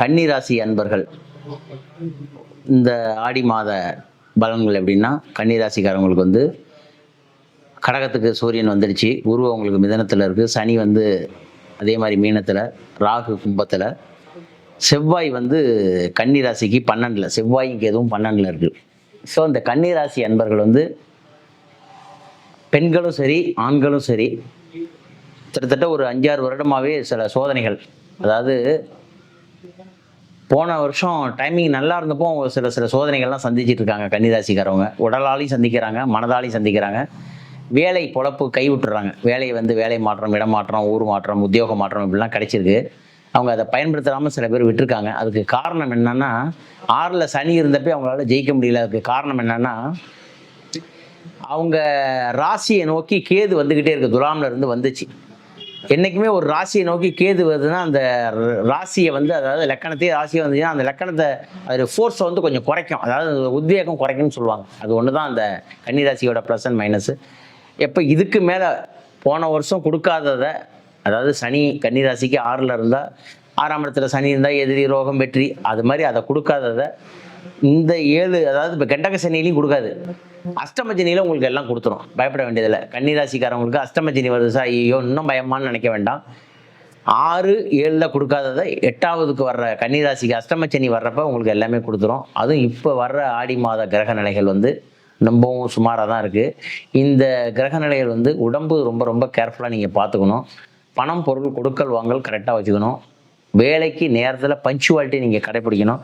கன்னிராசி அன்பர்கள் இந்த ஆடி மாத பலன்கள் எப்படின்னா கன்னிராசிக்காரங்களுக்கு வந்து கடகத்துக்கு சூரியன் வந்துடுச்சு குரு அவங்களுக்கு மிதனத்தில் இருக்குது சனி வந்து அதே மாதிரி மீனத்தில் ராகு கும்பத்தில். செவ்வாய் வந்து கன்னிராசிக்கு பன்னெண்டில் செவ்வாய்க்கு எதுவும் பன்னெண்டில் இருக்குது ஸோ இந்த கன்னிராசி அன்பர்கள் வந்து பெண்களும் சரி ஆண்களும் சரி கிட்டத்தட்ட ஒரு அஞ்சாறு வருடமாகவே சில சோதனைகள் அதாவது போன வருஷம் டைமிங் நல்லா இருந்தப்போ சில சில சோதனைகள்லாம் சந்திச்சுட்டு இருக்காங்க கன்னிராசிக்காரவங்க. உடலாலையும் சந்திக்கிறாங்க மனதாலையும் சந்திக்கிறாங்க. வேலை பொழப்பு கைவிட்டுறாங்க. வேலையை வந்து வேலை மாற்றம் இடம் மாற்றம் ஊர் மாற்றம் உத்தியோக மாற்றம் இப்படிலாம் கிடைச்சிருக்கு. அவங்க அதை பயன்படுத்தாமல் சில பேர் விட்டுருக்காங்க. அதுக்கு காரணம் என்னன்னா ஆறில் சனி இருந்தப்போ அவங்களால ஜெயிக்க முடியல. அதுக்கு காரணம் என்னன்னா அவங்க ராசியை நோக்கி கேது வந்துக்கிட்டே இருக்கு. துலாமில் இருந்து வந்துச்சு. என்றைக்குமே ஒரு ராசியை நோக்கி கேது வருதுன்னா அந்த ர- ராசியை வந்து அதாவது லக்கணத்தையே ராசியை வந்துச்சுன்னா அந்த லக்கணத்தை அது ஃபோர்ஸை வந்து கொஞ்சம் குறைக்கும். அதாவது உத்வேகம் குறைக்கும்னு சொல்லுவாங்க. அது ஒன்று தான் அந்த கன்னிராசியோட ப்ளஸ் அண்ட் மைனஸ் எப்போ இதுக்கு மேலே போன வருஷம் கொடுக்காததை அதாவது சனி கன்னிராசிக்கு ஆறில் இருந்தால் ஆறாம் இடத்துல சனி இருந்தால் எதிரி ரோகம் வெற்றி அது மாதிரி அதை கொடுக்காததை இந்த ஏழு அதாவது இப்போ கெண்டக சனிலையும் கொடுக்காது. அஷ்டமசனில உங்களுக்கு எல்லாம் கொடுத்துரும். பயப்பட வேண்டியதில்லை. கன்னிராசிக்காரவங்களுக்கு அஷ்டமஜினி வருது சார். ஐயோ இன்னும் பயமான்னு நினைக்க வேண்டாம். ஆறு ஏழில் கொடுக்காததை எட்டாவதுக்கு வர்ற கன்னிராசிக்கு அஷ்டமச்சனி வர்றப்ப உங்களுக்கு எல்லாமே கொடுத்துரும். அதுவும் இப்போ வர்ற ஆடி மாத கிரக நிலைகள் வந்து ரொம்பவும் சுமாராக தான் இருக்குது இந்த கிரக நிலைகள் வந்து உடம்பு ரொம்ப ரொம்ப கேர்ஃபுல்லாக நீங்கள் பார்த்துக்கணும் பணம் பொருள் கொடுக்கல் வாங்கல் கரெக்டாக வச்சுக்கணும். வேலைக்கு நேரத்தில் பஞ்சுவாலிட்டி நீங்கள் கடைப்பிடிக்கணும்